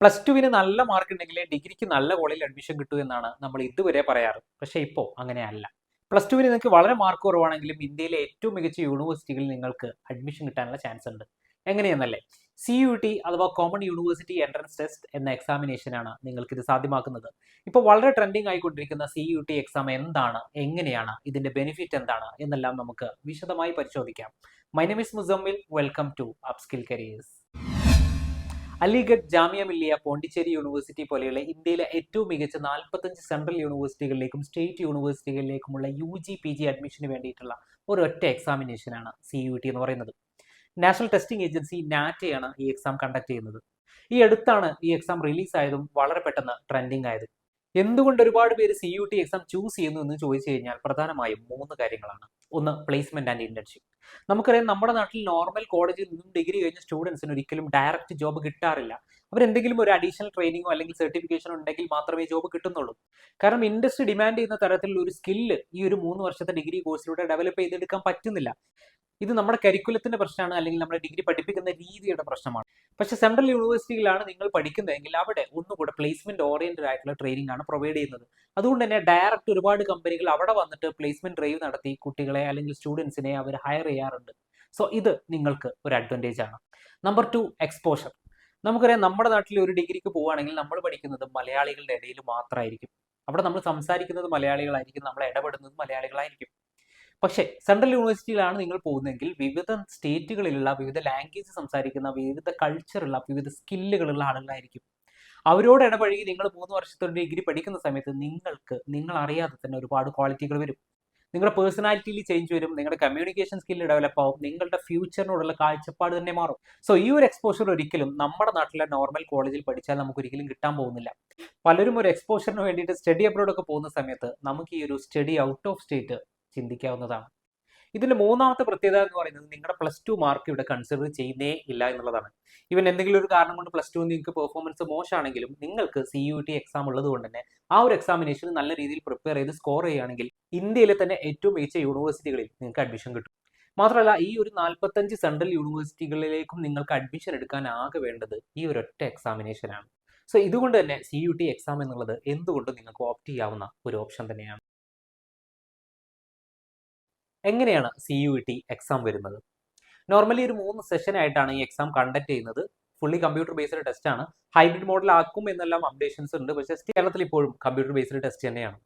Plus ടുവിന് നല്ല mark ഉണ്ടെങ്കിൽ ഡിഗ്രിക്ക് നല്ല കോളേജിൽ അഡ്മിഷൻ കിട്ടൂ എന്നാണ് നമ്മൾ ഇതുവരെ പറയാറ്. പക്ഷേ ഇപ്പോൾ അങ്ങനെയല്ല പ്ലസ് ടുവിന് നിങ്ങൾക്ക് വളരെ മാർക്ക് കുറവാണെങ്കിലും ഇന്ത്യയിലെ ഏറ്റവും മികച്ച യൂണിവേഴ്സിറ്റികളിൽ നിങ്ങൾക്ക് അഡ്മിഷൻ കിട്ടാനുള്ള ചാൻസ് ഉണ്ട്. എങ്ങനെയെന്നല്ലേ? സി യു ടി അഥവാ കോമൺ യൂണിവേഴ്സിറ്റി എൻട്രൻസ് ടെസ്റ്റ് എന്ന എക്സാമിനേഷനാണ് നിങ്ങൾക്ക് ഇത് സാധ്യമാക്കുന്നത്. ഇപ്പോൾ വളരെ ട്രെൻഡിങ് ആയിക്കൊണ്ടിരിക്കുന്ന സി യു ടി എക്സാം എന്താണ്? എങ്ങനെയാണ്? ഇതിന്റെ ബെനിഫിറ്റ് എന്താണ്? എന്നെല്ലാം നമുക്ക് വിശദമായി പരിശോധിക്കാം. My name Muzammil welcome to upskill careers Aligarh Jamia Millia Pondicherry university പോലെയുള്ള ഇന്ത്യയിലെ ഏറ്റവും മികച്ച നാൽപ്പത്തഞ്ച് സെൻട്രൽ യൂണിവേഴ്സിറ്റികളിലേക്കും സ്റ്റേറ്റ് യൂണിവേഴ്സിറ്റികളിലേക്കുമുള്ള യു ജി പി ജി അഡ്മിഷന് വേണ്ടിയിട്ടുള്ള ഒരൊറ്റ എക്സാമിനേഷനാണ് സി യു ടി എന്ന് പറയുന്നത്. നാഷണൽ ടെസ്റ്റിംഗ് ഏജൻസി നാറ്റയാണ് ഈ എക്സാം കണ്ടക്ട് ചെയ്യുന്നത്. ഈ അടുത്താണ് ഈ എക്സാം റിലീസ് ആയതും വളരെ പെട്ടെന്ന് ട്രെൻഡിങ് ആയത്. എന്തുകൊണ്ട് ഒരുപാട് പേര് C U T exam choose ചെയ്യുന്നു എന്ന് ചോദിച്ചു കഴിഞ്ഞാൽ പ്രധാനമായും മൂന്ന് കാര്യങ്ങളാണ്. ഒന്ന് പ്ലേസ്മെന്റ് ആൻഡ് ഇന്റേൺഷിപ്പ്. നമുക്കറിയാം നമ്മുടെ നാട്ടിൽ നോർമൽ കോളേജിൽ നിന്നും ഡിഗ്രി കഴിഞ്ഞ സ്റ്റുഡൻസിന് ഒരിക്കലും ഡയറക്റ്റ് ജോബ് കിട്ടാറില്ല. അവരെന്തെങ്കിലും ഒരു അഡീഷണൽ ട്രെയിനിങ്ങോ അല്ലെങ്കിൽ സർട്ടിഫിക്കേഷൻ ഉണ്ടെങ്കിൽ മാത്രമേ ജോബ് കിട്ടുന്നുള്ളൂ. കാരണം ഇൻഡസ്ട്രി ഡിമാൻഡ് ചെയ്യുന്ന തരത്തിലുള്ള ഒരു സ്കില്ല് ഈ ഒരു മൂന്ന് വർഷത്തെ ഡിഗ്രി കോഴ്സിലൂടെ ഡെവലപ്പ് ചെയ്തെടുക്കാൻ പറ്റുന്നില്ല. ഇത് നമ്മുടെ കരിക്കുലത്തിന്റെ പ്രശ്നമാണ് അല്ലെങ്കിൽ നമ്മുടെ ഡിഗ്രി പഠിപ്പിക്കുന്ന രീതിയുടെ പ്രശ്നമാണ്. പക്ഷെ സെൻട്രൽ യൂണിവേഴ്സിറ്റിയിലാണ് നിങ്ങൾ പഠിക്കുന്നതെങ്കിൽ അവിടെ ഒന്നുകൂടെ പ്ലേസ്മെന്റ് ഓറിയന്റഡ് ആയിട്ടുള്ള ട്രെയിനിങ് ആണ് പ്രൊവൈഡ് ചെയ്യുന്നത്. അതുകൊണ്ട് തന്നെ ഡയറക്റ്റ് ഒരുപാട് കമ്പനികൾ അവിടെ വന്നിട്ട് പ്ലേസ്മെന്റ് ഡ്രൈവ് നടത്തി കുട്ടികളെ അല്ലെങ്കിൽ സ്റ്റുഡൻസിനെ അവർ ഹയർ ചെയ്യാറുണ്ട്. സോ ഇത് നിങ്ങൾക്ക് ഒരു അഡ്വാന്റേജ് ആണ്. നമ്പർ ടു എക്സ്പോഷർ നമുക്കറിയാം നമ്മുടെ നാട്ടിൽ ഒരു ഡിഗ്രിക്ക് പോവുകയാണെങ്കിൽ നമ്മൾ പഠിക്കുന്നത് മലയാളികളുടെ ഇടയിൽ മാത്രമായിരിക്കും. അവിടെ നമ്മൾ സംസാരിക്കുന്നത് മലയാളികളായിരിക്കും നമ്മൾ ഇടപെടുന്നത് മലയാളികളായിരിക്കും. പക്ഷേ സെൻട്രൽ യൂണിവേഴ്സിറ്റിയിലാണ് നിങ്ങൾ പോകുന്നതെങ്കിൽ വിവിധ സ്റ്റേറ്റുകളിലുള്ള വിവിധ ലാംഗ്വേജ് സംസാരിക്കുന്ന വിവിധ കൾച്ചറുള്ള വിവിധ സ്കില്ലുകളുള്ള ആളുകളായിരിക്കും. അവരോട് ഇടപഴകി നിങ്ങൾ മൂന്ന് വർഷത്തെ ഡിഗ്രി പഠിക്കുന്ന സമയത്ത് നിങ്ങൾക്ക് നിങ്ങൾ അറിയാതെ തന്നെ ഒരുപാട് ക്വാളിറ്റികൾ വരും. നിങ്ങളുടെ പേഴ്സണാലിറ്റിയിൽ ചേഞ്ച് വരും നിങ്ങളുടെ കമ്മ്യൂണിക്കേഷൻ സ്കില്ല് ഡെവലപ്പ് ആവും നിങ്ങളുടെ ഫ്യൂച്ചറിനോടുള്ള കാഴ്ചപ്പാട് തന്നെ മാറും. സോ ഈ ഒരു എക്സ്പോഷർ ഒരിക്കലും നമ്മുടെ നാട്ടിലെ നോർമൽ കോളേജിൽ പഠിച്ചാൽ നമുക്ക് ഒരിക്കലും കിട്ടാൻ പോകുന്നില്ല. പലരും ഒരു എക്സ്പോഷറിന് വേണ്ടിയിട്ട് സ്റ്റഡി അബ്രോഡ് ഒക്കെ പോകുന്ന സമയത്ത് നമുക്ക് ഈ ഒരു സ്റ്റഡി ഔട്ട് ഓഫ് സ്റ്റേറ്റ് ചിന്തിക്കാവുന്നതാണ്. ഇതിന്റെ മൂന്നാമത്തെ പ്രത്യേകത എന്ന് പറയുന്നത് നിങ്ങളുടെ പ്ലസ് ടു മാർക്ക് ഇവിടെ കൺസിഡർ ചെയ്യുന്നേ ഇല്ല എന്നുള്ളതാണ്. ഇവൻ എന്തെങ്കിലും ഒരു കാരണം കൊണ്ട് പ്ലസ് ടു നിങ്ങൾക്ക് പെർഫോമൻസ് മോശമാണെങ്കിലും നിങ്ങൾക്ക് സി യു ടി എക്സാം ഉള്ളത് കൊണ്ട് തന്നെ ആ ഒരു എക്സാമിനേഷൻ നല്ല രീതിയിൽ പ്രിപ്പയർ ചെയ്ത് സ്കോർ ചെയ്യുകയാണെങ്കിൽ ഇന്ത്യയിലെ തന്നെ ഏറ്റവും മികച്ച യൂണിവേഴ്സിറ്റികളിൽ നിങ്ങൾക്ക് അഡ്മിഷൻ കിട്ടും. മാത്രമല്ല ഈ ഒരു നാൽപ്പത്തഞ്ച് സെൻട്രൽ യൂണിവേഴ്സിറ്റികളിലേക്കും നിങ്ങൾക്ക് അഡ്മിഷൻ എടുക്കാൻ ആകെ വേണ്ടത് ഈ ഒരൊറ്റ എക്സാമിനേഷനാണ് സോ ഇതുകൊണ്ട് തന്നെ സി യു ടി എക്സാം എന്നുള്ളത് എന്തുകൊണ്ടും നിങ്ങൾക്ക് ഓപ്റ്റ് ചെയ്യാവുന്ന ഒരു ഓപ്ഷൻ തന്നെയാണ്. എങ്ങനെയാണ് സി യു ടി എക്സാം വരുന്നത്? നോർമലി ഒരു മൂന്ന് സെഷൻ ആയിട്ടാണ് ഈ എക്സാം കണ്ടക്ട് ചെയ്യുന്നത്. ഫുള്ളി കമ്പ്യൂട്ടർ ബേസ്ഡ് ടെസ്റ്റ് ആണ്. ഹൈബ്രിഡ് മോഡൽ ആക്കും എന്നെല്ലാം അപ്ഡേഷൻസ് ഉണ്ട്. പക്ഷേ കേരളത്തിൽ ഇപ്പോഴും കമ്പ്യൂട്ടർ ബേസ്ഡ് ടെസ്റ്റ് തന്നെയാണ്.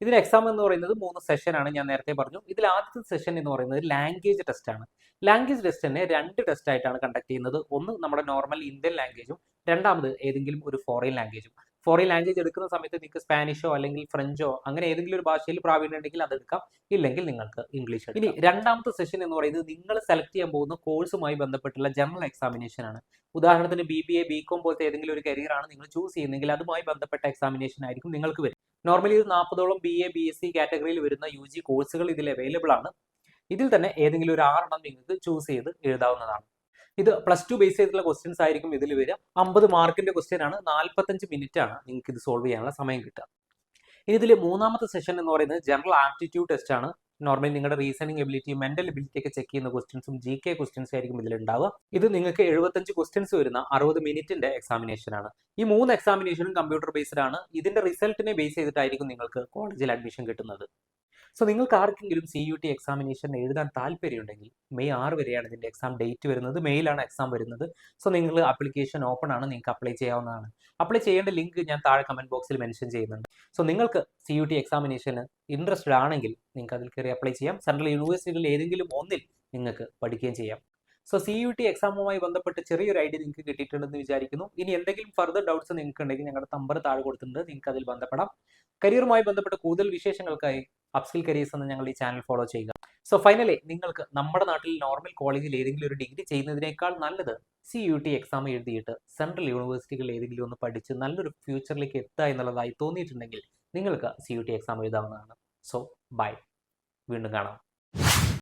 ഇതിന് എക്സാം എന്ന് പറയുന്നത് മൂന്ന് സെഷനാണ് ഞാൻ നേരത്തെ പറഞ്ഞു. ഇതിൽ ആദ്യത്തെ സെഷൻ എന്ന് പറയുന്നത് ലാംഗ്വേജ് ടെസ്റ്റ് ആണ്. ലാംഗ്വേജ് ടെസ്റ്റ് തന്നെ രണ്ട് ടെസ്റ്റ് ആയിട്ടാണ് കണ്ടക്ട് ചെയ്യുന്നത്. ഒന്ന് നമ്മുടെ നോർമൽ ഇന്ത്യൻ ലാംഗ്വേജും രണ്ടാമത് ഏതെങ്കിലും ഒരു ഫോറിൻ ലാംഗ്വേജും ഫോറിൻ ലാംഗ്വേജ് എടുക്കുന്ന സമയത്ത് നിങ്ങൾക്ക് സ്പാനിഷോ അല്ലെങ്കിൽ ഫ്രഞ്ചോ അങ്ങനെ ഏതെങ്കിലും ഒരു ഭാഷയിൽ പ്രാവീണ്യം ഉണ്ടെങ്കിൽ അത് എടുക്കാം. ഇല്ലെങ്കിൽ നിങ്ങൾക്ക് ഇംഗ്ലീഷ് ഇനി രണ്ടാമത്തെ സെഷൻ എന്ന് പറയുന്നത് നിങ്ങൾ സെലക്ട് ചെയ്യാൻ പോകുന്ന കോഴ്സുമായി ബന്ധപ്പെട്ടുള്ള ജനറൽ എക്സാമിനേഷൻ ആണ്. ഉദാഹരണത്തിന് B B A B com പോലത്തെ ഏതെങ്കിലും ഒരു കരിയർ ആണ് നിങ്ങൾ ചൂസ് ചെയ്യുന്നതെങ്കിൽ അതുമായി ബന്ധപ്പെട്ട എക്സാമിനേഷൻ ആയിരിക്കും നിങ്ങൾക്ക് വരും നോർമലി ഇത് നാൽപ്പതോളം B A B S C കാറ്റഗറിയിൽ വരുന്ന യു ജി കോഴ്സുകൾ ഇതിൽ അവൈലബിൾ ആണ്. ഇതിൽ തന്നെ ഏതെങ്കിലും ഒരു ആറെണ്ണം നിങ്ങൾക്ക് ചൂസ് ചെയ്ത് എഴുതാവുന്നതാണ്. ഇത് പ്ലസ് ടു ബേസ് ചെയ്തിട്ടുള്ള ക്വസ്റ്റ്യൻസ് ആയിരിക്കും ഇതിൽ വരിക. അമ്പത് മാർക്കിന്റെ ക്വസ്റ്റ്യൻ ആണ്. നാൽപ്പത്തഞ്ച് മിനിറ്റ് ആണ് നിങ്ങൾക്ക് ഇത് സോൾവ് ചെയ്യാനുള്ള സമയം കിട്ടുക. ഇനി ഇതിൽ മൂന്നാമത്തെ സെഷൻ എന്ന് പറയുന്നത് ജനറൽ ആപ്റ്റിറ്റ്യൂഡ് ടെസ്റ്റ് ആണ്. നോർമലി നിങ്ങളുടെ റീസണിംഗ് എബിലിറ്റി മെന്റൽ എബിലിറ്റി ഒക്കെ ചെക്ക് ചെയ്യുന്ന ക്വസ്റ്റ്യൻസും ജി കെ ക്വസ്റ്റ്യൻസ് ആയിരിക്കും ഇതിൽ ഉണ്ടാവുക. ഇത് നിങ്ങൾക്ക് എഴുപത്തഞ്ച് ക്വസ്റ്റ്യൻസ് വരുന്ന അറുപത് മിനിറ്റിന്റെ എക്സാമിനേഷൻ ആണ്. ഈ മൂന്ന് എക്സാമിനേഷനും കമ്പ്യൂട്ടർ ബേസ്ഡ് ആണ്. ഇതിന്റെ റിസൾട്ടിനെ ബേസ് ചെയ്തിട്ടായിരിക്കും നിങ്ങൾക്ക് കോളേജിൽ അഡ്മിഷൻ കിട്ടുന്നത്. സോ നിങ്ങൾക്ക് ആർക്കെങ്കിലും സി യു ടി എക്സാമിനേഷൻ എഴുതാൻ താല്പര്യമുണ്ടെങ്കിൽ മെയ് ആറ് വരെയാണ് ഇതിന്റെ എക്സാം ഡേറ്റ് വരുന്നത്. മെയിലാണ് എക്സാം വരുന്നത്. സോ നിങ്ങൾ ആപ്ലിക്കേഷൻ ഓപ്പൺ ആണ്. നിങ്ങൾക്ക് അപ്ലൈ ചെയ്യാവുന്നതാണ്. അപ്ലൈ ചെയ്യേണ്ട ലിങ്ക് ഞാൻ താഴെ കമന്റ് ബോക്സിൽ മെൻഷൻ ചെയ്യുന്നുണ്ട്. സോ നിങ്ങൾക്ക് സി യു ടി എക്സാമിനേഷന് ഇൻട്രസ്റ്റഡ് ആണെങ്കിൽ നിങ്ങൾക്ക് അതിൽ കയറി അപ്ലൈ ചെയ്യാം. സെൻട്രൽ യൂണിവേഴ്സിറ്റികളിൽ ഏതെങ്കിലും ഒന്നിൽ നിങ്ങൾക്ക് പഠിക്കുകയും ചെയ്യാം. സോ സി യു ടി എക്സാമുമായി ബന്ധപ്പെട്ട് ചെറിയൊരു ഐഡിയ നിങ്ങൾക്ക് കിട്ടിയിട്ടുണ്ടെന്ന് വിചാരിക്കുന്നു. ഇനി എന്തെങ്കിലും ഫർദർ ഡൗട്ട്സ് നിങ്ങൾക്ക് ഉണ്ടെങ്കിൽ ഞങ്ങളുടെ നമ്പർ താഴെ കൊടുത്തിട്ടുണ്ട്. നിങ്ങൾക്ക് അതിൽ ബന്ധപ്പെടാം. കരിയറുമായി ബന്ധപ്പെട്ട കൂടുതൽ വിശേഷങ്ങൾക്കായി അപ്സ്കിൽ കരിയേഴ്സ് എന്ന ഞങ്ങൾ ഈ ചാനൽ ഫോളോ ചെയ്യുക. സോ ഫൈനലി നിങ്ങൾക്ക് നമ്മുടെ നാട്ടിൽ നോർമൽ കോളേജിൽ ഏതെങ്കിലും ഒരു ഡിഗ്രി ചെയ്യുന്നതിനേക്കാൾ നല്ലത് സി യു ടി എക്സാം എഴുതിയിട്ട് സെൻട്രൽ യൂണിവേഴ്സിറ്റികളിൽ ഏതെങ്കിലും ഒന്ന് പഠിച്ച് നല്ലൊരു ഫ്യൂച്ചറിലേക്ക് എത്തുക എന്നുള്ളതായി തോന്നിയിട്ടുണ്ടെങ്കിൽ നിങ്ങൾക്ക് സി യു ടി എക്സാം എഴുതാവുന്നതാണ്. സോ ബൈ വീണ്ടും കാണാം.